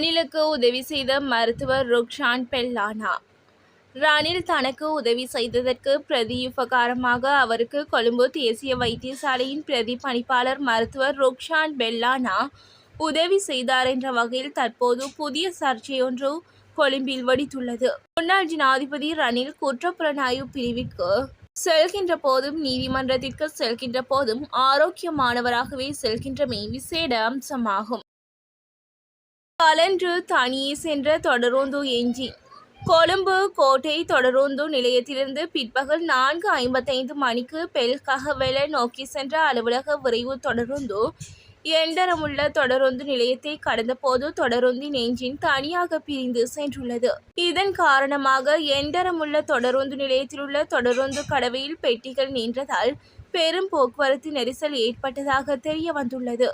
ரணிலுக்கு உதவி செய்த மருத்துவர் ருக்ஷான் பெல்லானா. ரணில் தனக்கு உதவி செய்ததற்கு பிரதி உபகாரமாக அவருக்கு கொழும்பு தேசிய வைத்தியசாலையின் பிரதி பணிப்பாளர் மருத்துவர் ருக்ஷான் பெல்லானா உதவி செய்தார் என்ற வகையில் தற்போது புதிய சர்ச்சையொன்று கொழும்பில் வெடித்துள்ளது. முன்னாள் ஜனாதிபதி ரணில் குற்றப்புலனாய்வு பிரிவிற்கு செல்கின்ற போதும் நீதிமன்றத்திற்கு செல்கின்ற போதும் ஆரோக்கியமானவராகவே செல்கின்றமை விசேட அம்சமாகும். கலன்று தனியே சென்ற தொடரோந்து எஞ்சின் கொழும்பு கோட்டை தொடரோந்து நிலையத்திலிருந்து பிற்பகல் நான்கு ஐம்பத்தைந்து மணிக்கு பெல்கஹவெல நோக்கி சென்ற அலுவலக விரைவு தொடருந்து எண்டரமுள்ள தொடருந்து நிலையத்தை கடந்தபோது தொடருந்தின் எஞ்சின் தனியாக பிரிந்து சென்றுள்ளது. இதன் காரணமாக எண்டரமுள்ள தொடருந்து நிலையத்திலுள்ள தொடருந்து கடவையில் பெட்டிகள் நின்றதால் பெரும் போக்குவரத்து நெரிசல் ஏற்பட்டதாக தெரிய வந்துள்ளது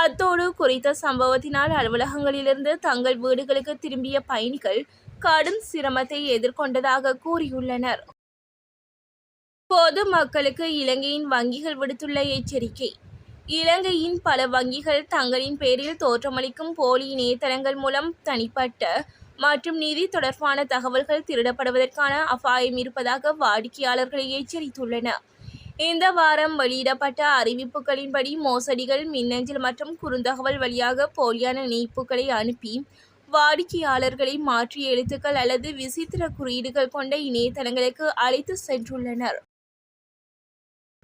அத்தோடு குறித்த சம்பவத்தினால் அலுவலகங்களிலிருந்து தங்கள் வீடுகளுக்கு திரும்பிய பயணிகள் கடும் சிரமத்தை எதிர்கொண்டதாக கூறியுள்ளனர். பொது மக்களுக்கு இலங்கையின் வங்கிகள் விடுத்துள்ள எச்சரிக்கை இலங்கையின் பல வங்கிகள் தங்களின் பேரில் தோற்றமளிக்கும் போலி இணையதளங்கள் மூலம் தனிப்பட்ட மற்றும் நிதி தொடர்பான தகவல்கள் திருடப்படுவதற்கான அபாயம் இருப்பதாக வாடிக்கையாளர்களை எச்சரித்துள்ளன. இந்த வாரம் வெளியிடப்பட்ட அறிவிப்புகளின்படி மோசடிகள் மின்னஞ்சல் மற்றும் குறுந்தகவல் வழியாக போலியான இணைப்புகளை அனுப்பி வாடிக்கையாளர்களை மாற்றிய எழுத்துக்கள் அல்லது விசித்திர குறியீடுகள் கொண்ட இணையதளங்களுக்கு அழைத்து சென்றுள்ளனர்.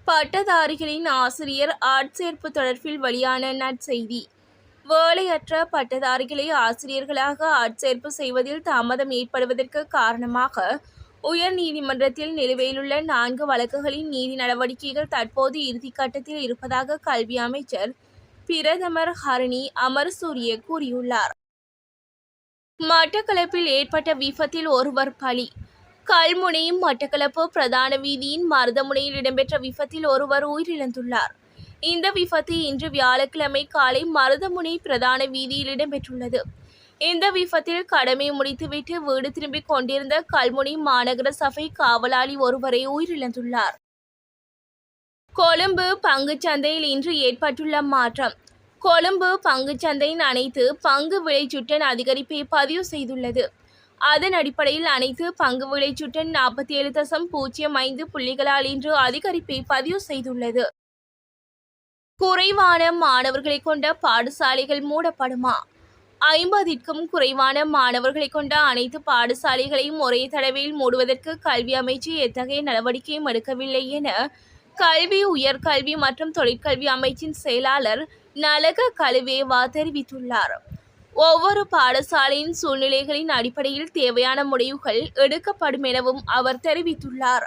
பட்டதாரிகளின் ஆசிரியர் ஆட்சேர்ப்பு தொடர்பில் வெளியான நற்செய்தி வேலையற்ற பட்டதாரிகளை ஆசிரியர்களாக ஆட்சேர்ப்பு செய்வதில் தாமதம் ஏற்படுவதற்கு காரணமாக உயர் நீதிமன்றத்தில் நிலுவையிலுள்ள நான்கு வழக்குகளின் நீதி நடவடிக்கைகள் தற்போது இறுதிக்கட்டத்தில் இருப்பதாக கல்வி அமைச்சர் பிரதமர் ஹரணி அமர்சூரிய கூறியுள்ளார். மட்டக்களப்பில் ஏற்பட்ட விபத்தில் ஒருவர் பலி. கல்முனையும் மட்டக்களப்பு பிரதான வீதியின் மருதமுனையில் இடம்பெற்ற விபத்தில் ஒருவர் உயிரிழந்துள்ளார். இந்த விபத்து இன்று வியாழக்கிழமை காலை மருதமுனை பிரதான வீதியில் இடம்பெற்றுள்ளது. இந்த விபத்தில் கடமை முடித்துவிட்டு வீடு திரும்பிக் கொண்டிருந்த கல்முனை மாநகர சபை காவலாளி ஒருவரை உயிரிழந்துள்ளார். கொழும்பு பங்குச்சந்தையில் இன்று ஏற்பட்டுள்ள மாற்றம். கொழும்பு பங்குச்சந்தையின் அனைத்து பங்கு விலைச்சுட்டன் அதிகரிப்பை பதிவு செய்துள்ளது. அதன் அடிப்படையில் அனைத்து பங்கு விளைச்சுட்டன் நாற்பத்தி ஏழு தசம் பூஜ்ஜியம் ஐந்து புள்ளிகளால் இன்று அதிகரிப்பை பதிவு செய்துள்ளது. குறைவான மாணவர்களை கொண்ட பாடசாலைகள் மூடப்படுமா? ஐம்பதிற்கும் குறைவான மாணவர்களை கொண்ட அனைத்து பாடசாலைகளையும் ஒரே தடவையில் மூடுவதற்கு கல்வி அமைச்சு எத்தகைய நடவடிக்கையும் எடுக்கவில்லை என கல்வி உயர்கல்வி மற்றும் தொழிற்கல்வி அமைச்சின் செயலாளர் நலக கலுவேவா தெரிவித்துள்ளார். ஒவ்வொரு பாடசாலையின் சூழ்நிலைகளின் அடிப்படையில் தேவையான முடிவுகள் எடுக்கப்படும் எனவும் அவர் தெரிவித்துள்ளார்.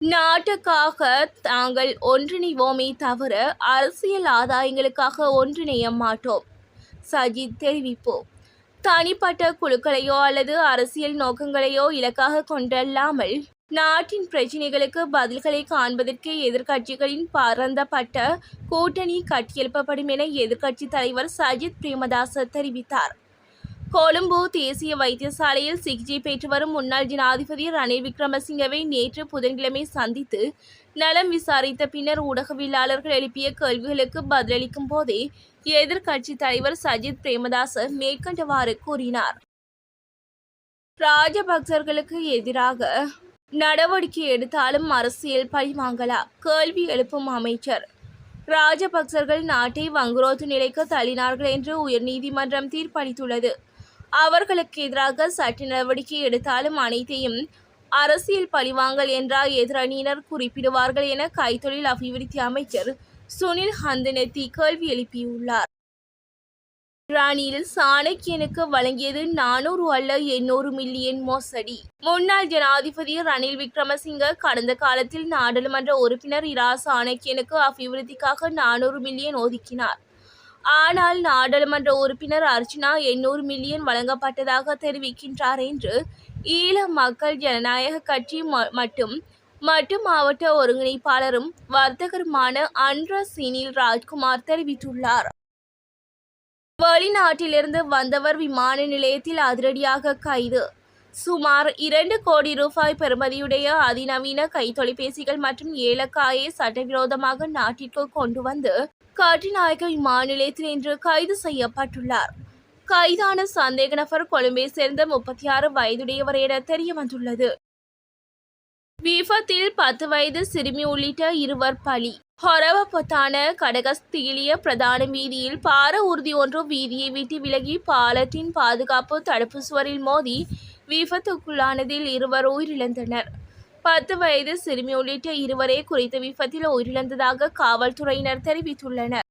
நாட்டுக்காக தாங்கள் ஒன்றிணைவோமே தவிர அரசியல் ஆதாயங்களுக்காக ஒன்றிணைய மாட்டோம். சஜித் தெரிவிப்போம் தனிப்பட்ட குழுக்களையோ அல்லது அரசியல் நோக்கங்களையோ இலக்காக கொண்டல்லாமல் நாட்டின் பிரச்சினைகளுக்கு பதில்களை காண்பதற்கு எதிர்க்கட்சிகளின் பரந்தப்பட்ட கூட்டணி கட்டியெழுப்பப்படும் என எதிர்க்கட்சி தலைவர் சஜித் பிரேமதாச தெரிவித்தார். கொழும்பு தேசிய வைத்தியசாலையில் சிகிச்சை பெற்று வரும் முன்னாள் ஜனாதிபதி ரணில் விக்ரமசிங்கவை நேற்று புதன்கிழமை சந்தித்து நலம் விசாரித்த பின்னர் ஊடகவியலாளர்கள் எழுப்பிய கேள்விகளுக்கு பதிலளிக்கும் போதே எதிர்க்கட்சி தலைவர் சஜித் பிரேமதாச மேற்கண்டவாறு கூறினார். ராஜபக்சர்களுக்கு எதிராக நடவடிக்கை எடுத்தாலும் அரசியல் பழிவாங்கலாம் கேள்வி எழுப்பும் அமைச்சர். ராஜபக்சர்கள் நாட்டை வங்குரோத்து நிலைக்கு தள்ளினார்கள் என்று உயர்நீதிமன்றம் தீர்ப்பளித்துள்ளது. அவர்களுக்கு எதிராக சட்ட நடவடிக்கை எடுத்தாலும் அனைத்தையும் அரசியல் பழிவாங்கல் என்றால் எதிரணியினர் குறிப்பிடுவார்கள் என கைத்தொழில் அபிவிருத்தி அமைச்சர் சுனில் ஹந்தனத்தி கேள்வி எழுப்பியுள்ளார். ராணியில் சாணக்கியனுக்கு வழங்கியது நானூறு அல்ல எண்ணூறு மில்லியன் மோசடி. முன்னாள் ஜனாதிபதி ரணில் விக்ரமசிங்க கடந்த காலத்தில் நாடாளுமன்ற உறுப்பினர் இரா சாணக்கியனுக்கு அபிவிருத்திக்காக நானூறு மில்லியன் ஒதுக்கினார். ஆனால் நாடாளுமன்ற உறுப்பினர் அர்ச்சனா எண்ணூறு மில்லியன் வழங்கப்பட்டதாக தெரிவிக்கின்றார் என்று ஈழ மக்கள் ஜனநாயக கட்சி மட்டும் மட்டு மாவட்ட ஒருங்கிணைப்பாளரும் வர்த்தகருமான அன்ற சீனில் ராஜ்குமார் தெரிவித்துள்ளார். வெளிநாட்டிலிருந்து வந்தவர் விமான நிலையத்தில் அதிரடியாக கைது. சுமார் இரண்டு கோடி ரூபாய் பெறுமதியுடைய அதிநவீன கைத்தொலைபேசிகள் மற்றும் ஏலக்காயை சட்டவிரோதமாக நாட்டிற்கு கொண்டு வந்து கட்டுநாயக்க விமான நிலையத்தில் இன்று கைது செய்யப்பட்டுள்ளார். கைதான சந்தேக நபர் கொழும்பை சேர்ந்த முப்பத்தி ஆறு வயதுடையவர் என தெரிய வந்துள்ளது விபத்தில் பத்து வயது சிறுமி உள்ளிட்ட இருவர் பலி. ஹொரவப்பொத்தான கடகஸ்தீலிய பிரதான வீதியில் பார ஊர்தி ஒன்று வீதியை விட்டு விலகி பாலத்தின் பாதுகாப்பு தடுப்பு சுவரில் மோதி விபத்துக்குள்ளானதில் இருவர் உயிரிழந்தனர். பத்து வயது சிறுமி உள்ளிட்ட இருவரே குறித்த விபத்தில் உயிரிழந்ததாக காவல்துறையினர் தெரிவித்துள்ளனர்.